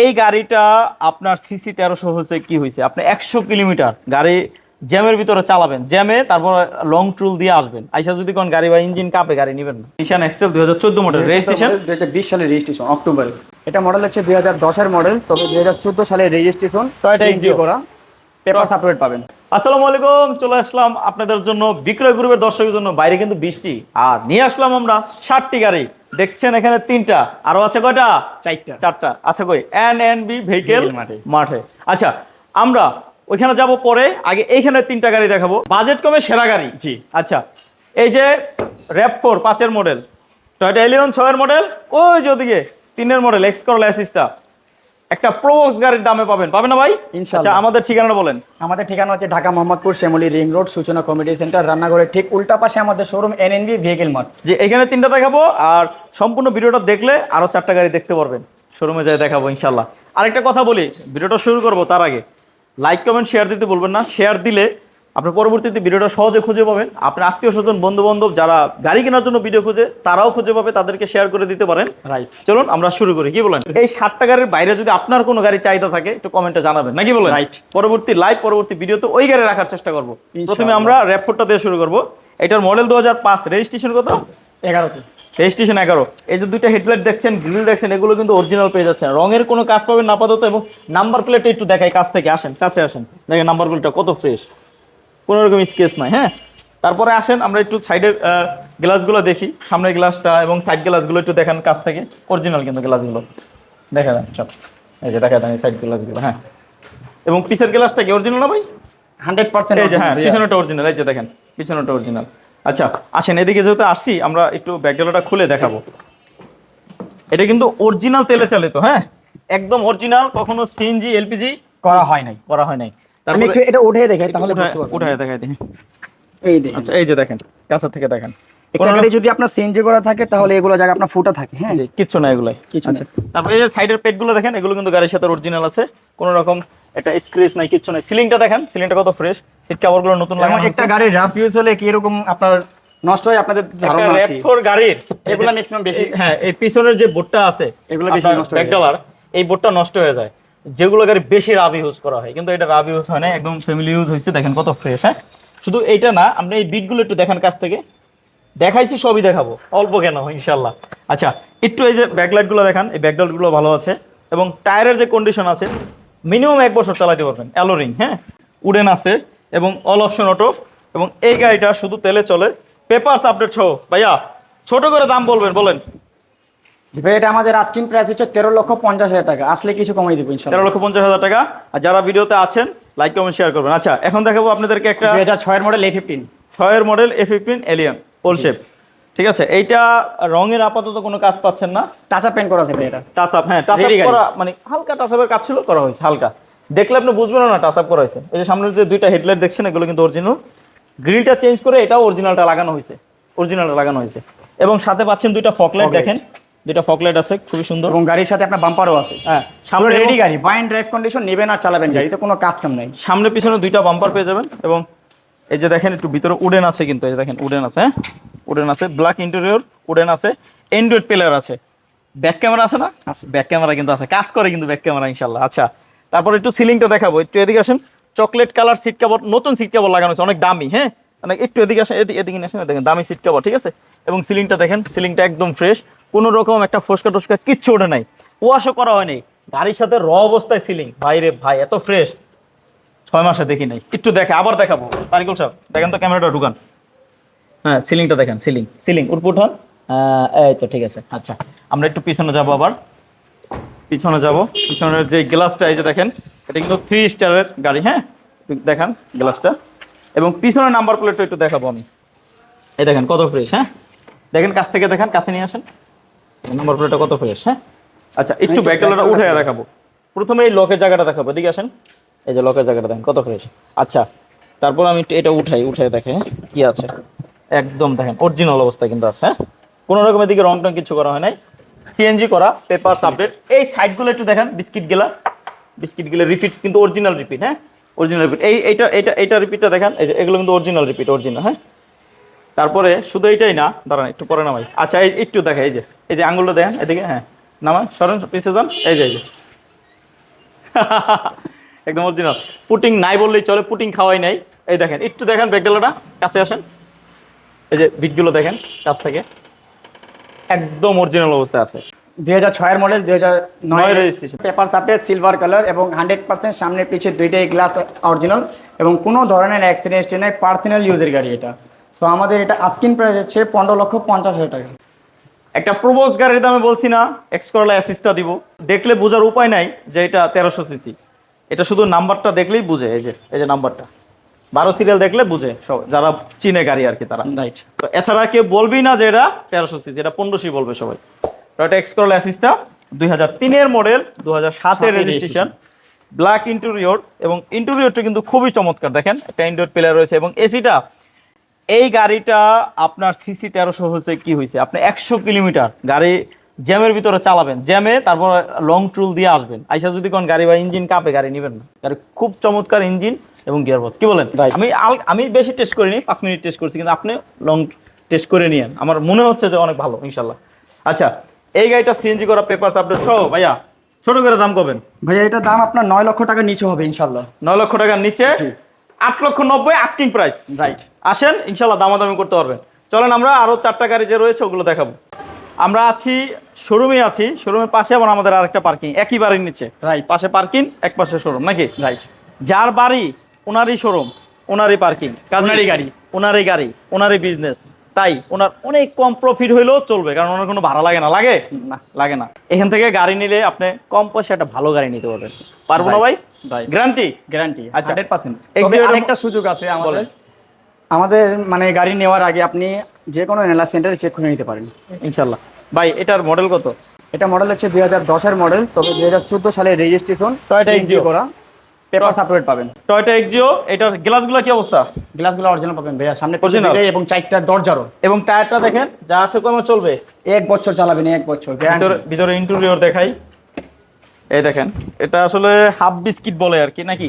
এই গাড়িটা আপনার সিসি তেরোশো হয়েছে কি হয়েছে? আপনি একশো কিলোমিটার গাড়ি জ্যামের ভিতরে চালাবেন। জ্যামে তারপর লং ট্রুল দিয়ে আসবেন। আইসা যদি কোন গাড়ি বা ইঞ্জিন কাপে গাড়ি নেবেন না। নিশান এক্সটেল দুই হাজার চোদ্দ মডেল রেজিস্ট্রেশন দুই হাজার বিশ সালের রেজিস্ট্রেশন অক্টোবরে এটা মডেল হচ্ছে দুই হাজার দশের মডেল তবে দুই হাজার চোদ্দ সালের রেজিস্ট্রেশন Toyota CNG করা। পেপার সাপোর্ট পাবেন। আসসালামু আলাইকুম চলে আসলাম আপনাদের জন্য বিক্রয় গ্রুপের দর্শকের জন্য। বাইরে কিন্তু বৃষ্টি। আর নিয়ে আসলাম আমরা ষাটটি গাড়ি। দেখছেন এখানে তিনটা। আরও আছে কয়টা? চারটা। চারটা। আছে কই? এন এন বি ভেহিকেল মাঠে। আচ্ছা আমরা ওইখানে যাব পরে। আগে এইখানে তিনটা গাড়ি দেখাবো। বাজেট কমে সেরা গাড়ি। জি। আচ্ছা এই যে র্যাপ ফোর পাঁচের মডেল টয়টা এলিয়ন ছয়ের মডেল ওই যে ওদিকে তিনের মডেল এক্স করল অ্যাসিস্টা একটা প্রোবক্স গাড়ির দামে পাবেন। পাবেন না ভাই? ইনশাআল্লাহ। আচ্ছা আমাদের ঠিকানাটা বলেন। আমাদের ঠিকানা হচ্ছে Dhaka Mohammadpur Shyamoli ring road Suchona committee centre রান্নাঘরের ঠিক উল্টা পাশে আমাদের শোরুম এনএনবি ভেহিকেল মার্ট যে এখানে তিনটা দেখাবো আর সম্পূর্ণ ভিডিওটা দেখলে আরও চারটা গাড়ি দেখতে পারবেন। শোরুমে যাই দেখাবো ইনশাল্লাহ আরেকটা কথা বলি ভিডিওটা শুরু করব তার আগে। লাইক কমেন্ট শেয়ার দিতে বলবেন না। শেয়ার দিলে আপনি পরবর্তীতে ভিডিওটা সহজে খুঁজে পাবেন। আপনার আত্মীয় স্বজন বন্ধু বান্ধব যারা গাড়ি কেনার জন্য ভিডিও খুঁজে তারাও খুঁজে পাবে তাদেরকে শেয়ার করে দিতে পারেন। রাইট চলুন আমরা শুরু করি। কি বলেন? এই ষাটটা গাড়ির বাইরে যদি আপনার কোনো গাড়ি চাহিদা থাকে একটু কমেন্টে জানাবেন। নাকি বলেন? Right. পরবর্তী লাইভ পরবর্তী ভিডিওতে ওই গাড়ি রাখার চেষ্টা করব। প্রথমে আমরা র্যাপফোরটা দিয়ে শুরু করব। এটার মডেল দু হাজার পাঁচ। রেজিস্ট্রেশন কত? এগারোতে। রেজিস্ট্রেশন এগারো। এই যে দুইটা হেডলাইট দেখছেন গ্রিল দেখছেন এগুলো কিন্তু অরিজিনাল পেয়ে যাচ্ছেন। রঙের কোনো কাজ পাবেন না আপাতত এবং নাম্বার প্লেটটা একটু দেখাই কাছ থেকে আসেন কাছে আসেন। দেখেন নাম্বার প্লেটটা কত ফ্রেশ কোনো রকম স্কেচ নাই হ্যাঁ? তারপরে আসেন আমরা একটু সাইডের গ্লাসগুলো দেখি। সামনের গ্লাসটা এবং সাইড গ্লাসগুলো একটু দেখান কাছ থেকে। অরিজিনাল কিন্তু গ্লাসগুলো দেখা দেন সব এই যে দেখা দেন সাইড গ্লাসগুলো হ্যাঁ। এবং পিছের গ্লাসটা কি অরিজিনাল না ভাই? হান্ড্রেড পার্সেন্ট এই যে হ্যাঁ পিছনেটা অরিজিনাল এই যে দেখেন পিছনেটা অরিজিনাল আচ্ছা আসেন এদিকে যেহেতু আসছি আমরা একটু ব্যাকডেলাটা খুলে দেখাবো। এটা কিন্তু অরিজিনাল তেলে চালিত হ্যাঁ? একদম অরিজিনাল কখনো সিএনজি এলপিজি করা হয় নাই। করা হয় নাই। আমি একটু এটা উঠে দেখাই তাহলে বুঝতে পারবেন উঠায় দেখাই দিই এই দেখেন। আচ্ছা এই যে দেখেন কাছে থেকে দেখেন। একটা গাড়ি যদি আপনার সিএনজি করা থাকে তাহলে এগুলো জায়গা আপনার ফুটা থাকে হ্যাঁ? জি, কিচ্ছু না এগুলাই কিছু আচ্ছা তারপরে এই যে সাইডের পেটগুলো দেখেন এগুলো কিন্তু গাড়ির সাথে অরিজিনাল আছে। কোনো রকম এটা স্ক্রেচ নাই কিচ্ছু নাই। সিলিংটা দেখেন সিলিংটা কত ফ্রেশ সিট কভারগুলো নতুন লাগানো একটা গাড়ির রাফ ইউজ হলে কি এরকম আপনার নষ্ট হয়? আপনাদের ধারণা আছে। র্যাপ গাড়ির। এগুলো ম্যাক্সিমাম বেশি। হ্যাঁ এই পিছনের যে বোর্ডটা আছে এগুলো বেশি নষ্ট হয় এই বোর্ডটা নষ্ট হয়ে যায়। যেগুলো গাড়ি বেশি রাব ইউজ করা হয়। কিন্তু এটা রাব ইউজ হয় না একদম ফ্যামিলি ইউজ হয়েছে, দেখেন কত ফ্রেশ হ্যাঁ? শুধু এইটা না আপনি এই বিটগুলো একটু দেখান কাছ থেকে। দেখাইছি, সবই দেখাবো। অল্প কেন ইনশাল্লাহ আচ্ছা একটু এই যে ব্যাকলাইটগুলো দেখান, এই ব্যাকলাইটগুলো ভালো আছে। এবং টায়ারের যে কন্ডিশন আছে মিনিমাম এক বছর চালাতে পারবেন। অ্যালোরিং হ্যাঁ? উডেন আছে, এবং অল অপশন অটো এবং এই গাড়িটা শুধু তেলে চলে। পেপারস আপডেট সহ, ভাইয়া, ছোট করে দাম বলবেন, বলেন। ভাই, এটা আমাদের আস্কিং প্রাইস হচ্ছে তেরো লক্ষ পঞ্চাশ হাজার টাকা। আসলে কিছু কমাই দেবো তেরো লক্ষ পঞ্চাশ হাজার টাকা। আর যারা ভিডিওতে আছেন লাইক কমেন্ট শেয়ার করবেন। আচ্ছা এখন দেখাবো আপনাদেরকে একটা দুই হাজার ছয়ের মডেল এ ফিফটিন ছয়ের model A fifteen Allion pole shape ঠিক আছে? এইটা রঙের আপাতত কোনো কাজ পাচ্ছেন না। টাচা পেন্ট করা আছে এটা। টাচ আপ হ্যাঁ টাচ আপ করা মানে হালকা টাচ আপের কাজ ছিল করা হয়েছে হালকা। দেখলে আপনি বুঝবেন না টাচ আপ করা হয়েছে। এই যে সামনের যে দুইটা হেডলাইট দেখছেন এগুলো কিন্তু অরিজিনাল গ্রিলটা চেঞ্জ করে এটাও অরিজিনালটা লাগানো হয়েছে। অরিজিনালটা লাগানো হয়েছে। এবং সাথে পাচ্ছেন দুইটা ফকলাইট দেখেন। দুইটা ফকলাইট আছে খুবই সুন্দর। এবং গাড়ির সাথে আপনার বাম্পারও আছে। হ্যাঁ সামনে রেডি গাড়ি বাইন ড্রাইভ কন্ডিশন নেবেন আর চালাবেন গাড়িতে কোনো কাজ কাম নাই। সামনে পিছনে দুইটা বাম্পার পেয়ে যাবেন এবং এই যে দেখেন একটু ভিতরে উডেন আছে কিন্তু এই যে দেখেন উডেন আছে হ্যাঁ? উডেন আছে ব্ল্যাক ইন্টেরিয়র উডেন আছে অ্যান্ড্রয়েড প্লেয়ার আছে। ব্যাক ক্যামেরা আছে না? আছে। ব্যাক ক্যামেরা কিন্তু আছে কাজ করে কিন্তু ব্যাক ক্যামেরা ইনশাল্লাহ আচ্ছা তারপর একটু সিলিংটা দেখাবো একটু এদিকে আসেন। চকলেট কালার সিট কাভার নতুন সিট কাভার লাগানো আছে অনেক দামি হ্যাঁ? মানে একটু এদিকে আসেন এদিকে এদিকে আসেন দেখেন দামি সিট কাভার ঠিক আছে? এবং সিলিংটা দেখেন সিলিংটা একদম ফ্রেশ কোনো রকম একটা ফসকা টসকা কিচ্ছু ওঠে নাই। ওয়াশও করা হয়নি। গাড়ির সাথে র অবস্থায় সিলিং ভাই রে ভাই, এত ফ্রেশ ছয় মাসে দেখি নাই। একটু দেখে, আবার দেখাবো। তারিকুল সাহেব, দেখেন তো ক্যামেরাটা ঢুকান। হ্যাঁ সিলিংটা দেখেন সিলিং সিলিং উঠপুট হন এই তো, ঠিক আছে। আচ্ছা আমরা একটু পিছনে যাব আবার। পিছনে যাব। পিছনের যে গ্লাসটা এই যে দেখেন, এটা কিন্তু থ্রি স্টারের গাড়ি হ্যাঁ? দেখান গ্লাসটা এবং পিছনের নাম্বার প্লেটটা একটু দেখাবো আমি। এই দেখেন, কত ফ্রেশ হ্যাঁ? দেখেন, কাছ থেকে দেখেন, কাছে নিয়ে আসেন। নাম্বার প্লেটটা কত ফ্রেশ হ্যাঁ? আচ্ছা একটু তো উঠে দেখাবো। প্রথমে এই লকের জায়গাটা দেখাবো এদিকে আসেন। এই যে লকের জায়গাটা দেখেন কত ফ্রেশ আচ্ছা তারপর আমি একটু এটা উঠাই উঠাই দেখে হ্যাঁ? কি আছে। একদম দেখেন অরিজিনাল অবস্থায় কিন্তু আছে হ্যাঁ? কোনো রকম এদিকে রং টং কিছু করা হয় নাই। সিএনজি করা পেপার আপডেট এই সাইডগুলো একটু দেখেন বিস্কিট গেলা। বিস্কিট গেলে রিপিট কিন্তু অরিজিনাল রিপিট হ্যাঁ? অরিজিনাল রিপিট এই এইটা এটা এটা রিপিটটা দেখেন এই যে এগুলো কিন্তু অরিজিনাল রিপিট অরিজিনাল হ্যাঁ? তারপরে শুধু এইটাই না দাঁড়ান একটু পরে নামাই। আচ্ছা এই একটু দেখা এই যে এই যে আঙুলটা দেখেন এদিকে হ্যাঁ নামাই সরেন পিছিয়ে যান এই যে এই যে। একদম অরিজিনাল পুটিং নাই বললেই চলে পুটিং খাওয়াই নাই। এই দেখেন একটু দেখেন ব্যাগডালাটা কাছে আসেন। এই যে বিটগুলো দেখেন কাছ থেকে। একদম অরিজিনাল অবস্থায় আছে। দুই হাজার ছয়ের মডেল দুই হাজার নয় registration। পেপার সাপে সিলভার কালার এবং হান্ড্রেড পার্সেন্ট সামনে পিছিয়ে দুইটাই গ্লাস অরিজিনাল এবং কোনো ধরনের অ্যাক্সিডেন্ট নেই পার্সোনাল ইউজের গাড়ি এটা। সো আমাদের এটা আস্কিন প্রাইস হচ্ছে পনেরো লক্ষ পঞ্চাশ হাজার টাকা। একটা প্রবোজ গাড়ির দামে বলছি না এক্স করলা অ্যাসিস্টটা দিব। দেখলে বোঝার উপায় নাই যে এটা তেরোশো সিসি এটা শুধু নাম্বারটা দেখলেই বুঝে এই যে এই যে নাম্বারটা। বারো সিরিয়াল দেখলে বুঝে সব যারা চিনে গাড়ি আর কি তারা। রাইট তো এছাড়া কেউ বলবেই না যে এটা তেরোশো সিসি এটা পনেরোশি বলবে সবাই। তো এটা এক্স করলা অ্যাসিস্টটা দুই হাজার তিনের মডেল দু হাজার সাতের সাতের রেজিস্ট্রেশন ব্ল্যাক ইন্টেরিয়র এবং ইন্টেরিয়রটা কিন্তু খুবই চমৎকার দেখেন। একটা ইন্ডোর প্লেয়ার রয়েছে এবং এসিটা এই গাড়িটা আপনার সিসি তেরোশো হয়েছে কি হয়েছে? আপনি একশো কিলোমিটার গাড়ি জ্যামের ভিতরে চালাবেন। জ্যামে তারপর লং ট্রুল দিয়ে আসবেন। আইসা যদি কোন গাড়ি বা ইঞ্জিন কাপে গাড়ি নেবেন না। গাড়ি খুব চমৎকার ইঞ্জিন এবং গিয়ার বক্স কি বলেন. আমি আমি বেশি টেস্ট করিনি পাঁচ মিনিট টেস্ট করছি কিন্তু আপনি লং টেস্ট করে নিয়েন। আমার মনে হচ্ছে যে অনেক ভালো ইনশাল্লাহ। আচ্ছা এই গাড়িটা সিএনজি করা পেপার আপডেট সহ ভাইয়া ছোট করে দাম করবেন ভাইয়া এটার দাম আপনার নয় লক্ষ টাকার নিচে হবে ইনশাল্লাহ। নয় লক্ষ টাকার নিচে। আট লক্ষ নব্বই আস্কিং প্রাইস রাইট আসেন ইনশাল্লাহ দামাদামি করতে পারবেন। চলেন আমরা আরও চারটা গাড়ি যে রয়েছে ওগুলো দেখাবো। আমরা আছি শোরুমে আছি শোরুমের পাশে আবার আমাদের আরেকটা পার্কিং একই বাড়ির নিচে। রাইট পাশে পার্কিং এক পাশে শোরুম নাকি? রাইট যার বাড়ি ওনারই শোরুম ওনারই পার্কিং ওনারই গাড়ি। ওনারই গাড়ি ওনারই বিজনেস তাই ওনার অনেক কম প্রফিট হইলেও চলবে কারণ ওনার কোনো ভাড়া লাগে না। লাগে? না। লাগে না। এখান থেকে গাড়ি নিলে আপনি কম পয়সা একটা ভালো গাড়ি নিতে পারবেন। পারব না ভাই. গ্যারান্টি গ্যারান্টি আচ্ছা। হান্ড্রেড পার্সেন্ট আরেকটা সুযোগ আছে আমাদের। আমাদের মানে গাড়ি নেওয়ার আগে আপনি যে কোনো এনএলআর সেন্টারে চেক করে নিতে পারেন। ইনশাল্লাহ ভাই এটার মডেল কত? এটা মডেল হচ্ছে দুই হাজার দশের মডেল তবে দুই হাজার চোদ্দ সালের রেজিস্ট্রেশন CNG Exio। করা। পেপার সাপোর্ট পাবেন। টয়টা এক্সিও এটার গ্লাসগুলো কি অবস্থা? গ্লাসগুলো অরিজিনাল পাবেন ভাইয়া সামনে? পিছনে এবং চারটার দরজারও এবং টায়ারটা দেখেন যা আছে কোনো চলবে? এক বছর চালাবেন এক বছর ভিতরে ইন্টেরিয়র দেখাই। এই দেখেন এটা আসলে হাফ বিস্কিট বলে আর কি নাকি?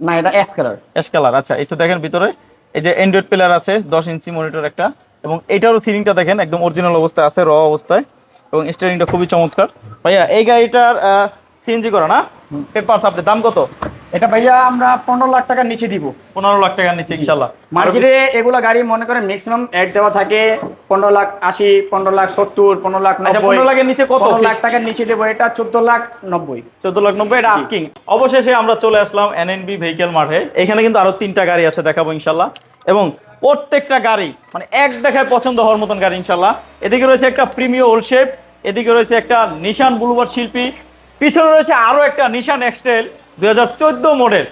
না এটা এস কালার অ্যাশ কালার আচ্ছা একটু দেখেন ভিতরে। এই যে অ্যান্ড্রয়েড প্লেয়ার আছে দশ ইঞ্চি মনিটর একটা। এবং এটারও সিলিংটা দেখেন একদম অরিজিনাল অবস্থায় আছে র অবস্থায়। এবং স্টিয়ারিংটা খুবই চমৎকার। ভাইয়া এই গাড়িটার সিএনজি করা না? পেপার আপনি দাম কত? এটা ভাইয়া আমরা পনেরো লাখ টাকার নিচে দিব। পনেরো লাখ টাকার নিচে ইনশাল্লাহ। মার্কেটে এগুলো গাড়ি মনে করেন ম্যাক্সিমাম অ্যাড দেওয়া থাকে পনেরো লাখ আশি পনেরো লাখ সত্তর পনেরো লাখ আচ্ছা পনেরো লাখের নিচে কত লাখ টাকার নিচে দেবো এটা চোদ্দ লাখ নব্বই। চোদ্দ লাখ নব্বই এটা আস্কিং অবশেষে আমরা চলে আসলাম এনএনবি ভেহিকেল মাঠে। এখানে কিন্তু আরও তিনটা গাড়ি আছে দেখাবো ইনশাল্লাহ। এবং প্রত্যেকটা গাড়ি মানে এক দেখায় পছন্দ হওয়ার মতন গাড়ি ইনশাল্লাহ। এদিকে রয়েছে একটা প্রিমিয় ওল্ড শেপ এদিকে রয়েছে একটা নিশান বুলুবার শিল্পী পিছনে রয়েছে আরও একটা নিশান এক্সটেল দুই চোদ্দ মডেল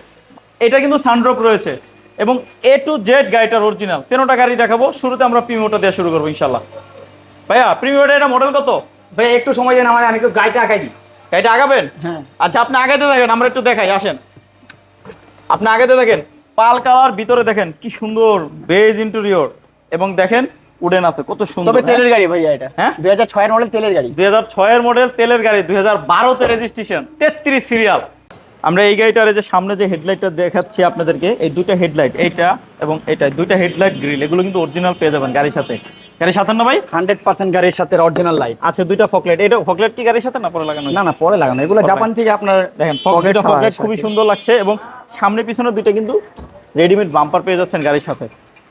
এটা কিন্তু সানড্রপ রয়েছে। এবং এ টু জেড গাড়িটার অরিজিনাল তেরোটা গাড়ি দেখাবো। শুরুতে আমরা প্রিমিয়টা দিয়ে শুরু করব ইনশাল্লাহ ভাইয়া প্রিমিয়টা এটা মডেল কত? ভাই একটু সময় দেন আমার আমি একটু গাড়িটা আঁকাই দিই। গাড়িটা আগাবেন? হ্যাঁ। আচ্ছা আপনি আগাতে দেখেন আমরা একটু দেখাই আসেন। আপনি আগাতে দেখেন পাল কালার ভিতরে দেখেন কি সুন্দর বেজ ইন্টেরিয়র এবং দেখেন উডেন আছে কত সুন্দর তবে তেলের গাড়ি ভাইয়া এটা। হ্যাঁ? দুই হাজার ছয়ের মডেল তেলের গাড়ি। দুই হাজার ছয়ের মডেল তেলের গাড়ি দুই হাজার বারোতে রেজিস্ট্রেশন তেত্রিশ সিরিয়াল আমরা এই গাড়িটার যে সামনে যে হেডলাইটটা দেখাচ্ছি আপনাদেরকে এই দুইটা হেডলাইট এইটা এবং এটা দুইটা হেডলাইট গ্রিল এগুলো কিন্তু অরিজিনাল পেয়ে যাবেন গাড়ির সাথে। গাড়ির সাথে না ভাই? হান্ড্রেড পার্সেন্ট গাড়ির সাথে অরিজিনাল লাইট আছে দুইটা ফকলাইট এটা ফকলাইট কি গাড়ির সাথে না পরে লাগানো? না না পরে লাগানো। এগুলো জাপান থেকে আপনার দেখেন পকেট আসে খুবই সুন্দর লাগছে এবং সামনে পিছনে দুইটা কিন্তু রেডিমেড বাম্পার পেয়ে যাচ্ছেন গাড়ির সাথে।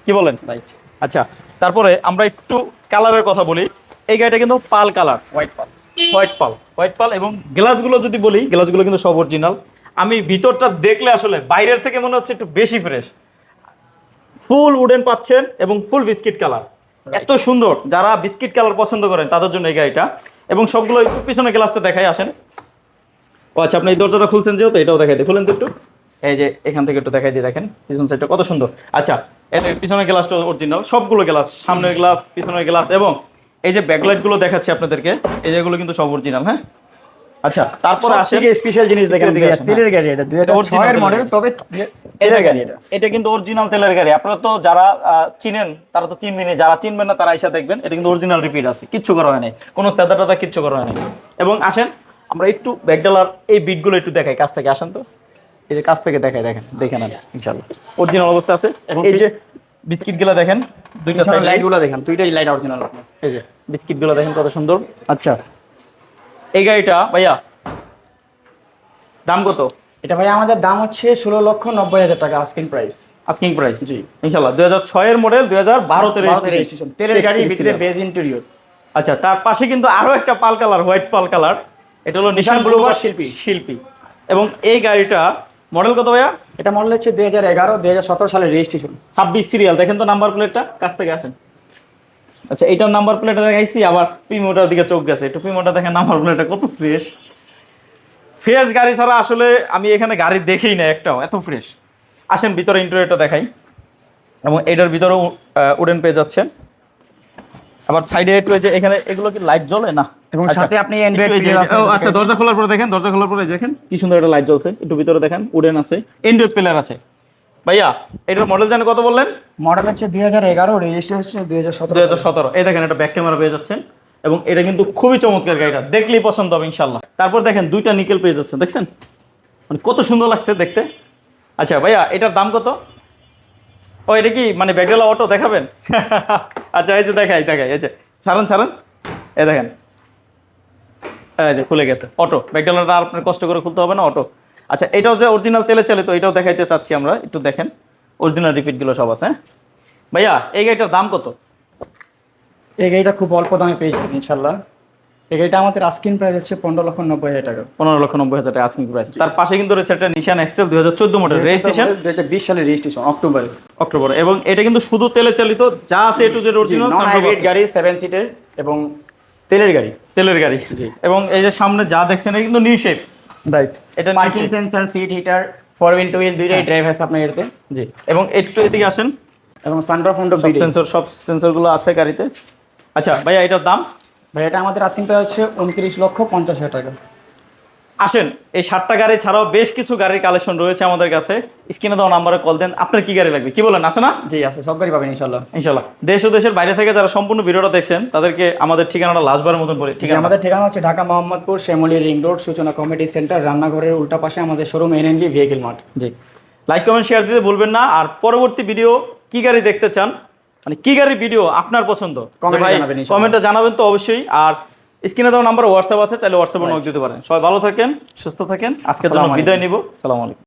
কি বলেন? রাইট আচ্ছা তারপরে আমরা একটু কালারের কথা বলি। এই গাড়িটা কিন্তু pearl colour white pearl. White pearl. White pearl এবং গ্লাসগুলো যদি বলি গ্লাসগুলো কিন্তু সব অরিজিনাল আমি ভিতরটা দেখলে আসলে বাইরের থেকে মনে হচ্ছে একটু বেশি ফ্রেশ ফুল উডেন পাচ্ছেন এবং ফুল বিস্কিট কালার এত সুন্দর। যারা বিস্কিট কালার পছন্দ করেন তাদের জন্য এই গাড়িটা। এবং সবগুলো একটু পিছনে গ্লাসটা দেখাই আসেন। ও আচ্ছা আপনি এই দরজাটা খুলছেন যেহেতু এটাও দেখাই দিই। খুলেন তো একটু। এই যে এখান থেকে একটু দেখাই দিয়ে দেখেন পিছন সাইডটা কত সুন্দর। আচ্ছা এটা পিছনের গ্লাসটা অরিজিনাল সবগুলো গ্লাস সামনের গ্লাস পিছনের গ্লাস এবং এই যে ব্যাকলাইটগুলো দেখাচ্ছি আপনাদেরকে এই যেগুলো কিন্তু সব অরিজিনাল হ্যাঁ? আচ্ছা তারপরে আসেন স্পেশাল জিনিস দেখেন তেলের গাড়ি এটা দুই হাজার Original ছয়ের তেলের মডেল তবে তেলের গাড়ি এটা। এটা। কিন্তু অরিজিনাল তেলের গাড়ি। আপনারা তো যারা চিনেন তারা তো চিনবেন যারা চিনবেন না তারা এসে দেখবেন এটা কিন্তু অরিজিনাল রিপিট আছে। কিচ্ছু করা হয় নাই। কোনো সেদা টাদা কিচ্ছু করা হয় নাই। এবং আসেন আমরা একটু ব্যাকডালার এই বিটগুলো একটু দেখাই। কাছ থেকে আসেন তো। এই যে কাছ থেকে দেখাই দেখেন দেখে নেন ইনশাল্লাহ অরিজিনাল অবস্থা আছে। এই যে বিস্কিটগুলো দেখেন দুইটা লাইটগুলো দেখেন দুইটাই লাইট অরিজিনাল এই যে বিস্কিটগুলো দেখেন কত সুন্দর। আচ্ছা। এই গাড়িটা ভাইয়া দাম কত? এটা ভাই আমাদের দাম হচ্ছে ষোলো লক্ষ নব্বই হাজার টাকা আস্কিন প্রাইস আস্কিং প্রাইস জি। ইনশাল্লাহ দুই হাজার ছয়ের মডেল দুই হাজার বারোতে রেজিস্ট্রেশন তেলের গাড়ির ভিতরে বেজ ইন্টেরিয়র আচ্ছা তার পাশে কিন্তু আরও একটা pearl colour white pearl colour. এটা হলো নিশান ব্লুবার শিল্পী। শিল্পী। এবং এই গাড়িটা মডেল কত ভাইয়া? এটা মডেল হচ্ছে দুই হাজার এগারো দুই হাজার সতেরো সালের রেজিস্ট্রেশন ছাব্বিশ সিরিয়াল দেখেন তো নাম্বার প্লেটটা কাছ থেকে আসেন। আচ্ছা এইটার নাম্বার প্লেটটা দেখাইছি আবার পিমোটার দিকে চোখ গেছে। একটু পিমোটা দেখেন নাম্বার প্লেটটা কত ফ্রেশ ফ্রেশ গাড়ি ছাড়া আসলে আমি এখানে গাড়ি দেখেই না একটাও এত ফ্রেশ আসেন ভিতরে ইন্টারভিউটা দেখাই। এবং এটার ভিতরেও উডেন পেয়ে যাচ্ছেন আবার সাইডে একটু যে এখানে এগুলো কি লাইট জ্বলে? না। এবং আচ্ছা, সাথে আপনি আচ্ছা দরজা খোলার পরে দেখেন দরজা খোলার পরে দেখেন। কি সুন্দর একটা লাইট জ্বলছে। একটু ভিতরে দেখেন উডেন আছে। এন্ড্রয়েড প্লেয়ার আছে। ভাইয়া এটার মডেল জানে কত বললেন? মডেল হচ্ছে দুই হাজার এগারো রেজিস্ট্রেশন দুই হাজার দুই সতেরো হাজার সতেরো। এই দেখেন এটা ব্যাক ক্যামেরা পেয়ে যাচ্ছেন। এবং এটা কিন্তু খুবই চমৎকার গাড়িটা। দেখলেই পছন্দ হবে ইনশাল্লাহ তারপর দেখেন দুইটা নিকেল পেয়ে যাচ্ছেন দেখছেন? মানে কত সুন্দর লাগছে দেখতে। আচ্ছা ভাইয়া এটার দাম কত? ও এটা কি মানে ব্যাগডালা অটো দেখাবেন? আচ্ছা এই যে দেখাই দেখাই এই যে। ছাড়েন ছাড়েন। এই দেখেন। এই যে খুলে গেছে। অটো ব্যাগডালাটা আর আপনার কষ্ট করে খুলতে হবে না অটো আচ্ছা এটাও যে অরিজিনাল তেলে চালিত এটাও দেখাইতে চাচ্ছি আমরা। একটু দেখেন অরিজিনাল রিপিটগুলো সব আছে হ্যাঁ? ভাইয়া এই গাড়িটার দাম কত? এই গাড়িটা খুব অল্প দামে পেয়ে যাবেন ইনশাল্লাহ এই গাড়িটা আমাদের আস্কিন প্রাইস হচ্ছে পনেরো লক্ষ নব্বই হাজার টাকা। পনেরো লক্ষ নব্বই হাজার টাকা আস্কিং প্রাইস তার পাশে কিন্তু রয়েছে একটা নিশান এক্সটেল দুই হাজার চোদ্দ মডেল রেজিস্ট্রেশন দুই হাজার বিশ সালের রেজিস্ট্রেশন অক্টোবরে অক্টোবর এবং এটা কিন্তু শুধু তেলে চালিত যা আছে A to Z original hybrid গাড়ি সেভেন সিটের এবং তেলের গাড়ি। তেলের গাড়ি। এবং এই যে সামনে যা দেখছেন এটা কিন্তু নিউ শেপ রাইট এটা parking sensor seat heater four wheel two wheel দুইটাই ড্রাইভ আছে আপনার এতে জি। এবং একটু এদিকে আসেন। এবং সানড্রফ উইন্ডো সব সেন্সর সব সেন্সরগুলো আছে গাড়িতে। আচ্ছা ভাইয়া এটার দাম? ভাই এটা আমাদের আস্কিং প্রাইস হচ্ছে উনত্রিশ লক্ষ পঞ্চাশ হাজার টাকা। আসেন এই সাতটা গাড়ি ছাড়াও বেশ কিছু গাড়ির কালেকশন রয়েছে আমাদের কাছে। স্ক্রিনে দেওয়া নাম্বারে কল দেন। আপনার কি গাড়ি লাগবে? কি বলেন আছে না? জি আছে সব গাড়ি পাবেন ইনশাল্লাহ ইনশাল্লাহ দেশ ও দেশের বাইরে থেকে যারা সম্পূর্ণ ভিডিওটা দেখছেন তাদেরকে আমাদের ঠিকানাটা লাস্টবারের মতন বলি জি, ঠিকানা আমাদের ঠিকানা হচ্ছে Dhaka Mohammadpur Shyamoli ring road Suchona committee centre রান্নাঘরের উল্টা পাশে আমাদের শোরুম এনএনজি ভেহিকেল মার্ট জি। লাইক কমেন্ট শেয়ার দিতে ভুলবেন না। আর পরবর্তী ভিডিও কি গাড়ি দেখতে চান? মানে কি গাড়ির ভিডিও আপনার পছন্দ? কমেন্টে জানাবেন তো অবশ্যই। আর স্ক্রিনে দেওয়া নাম্বার হোয়াটসঅ্যাপ আছে তাহলে হোয়াটসঅ্যাপে নক দিতে পারেন। সবাই ভালো থাকেন সুস্থ থাকেন। আজকে জন্য বিদায় নিব। সালাম আলাইকুম।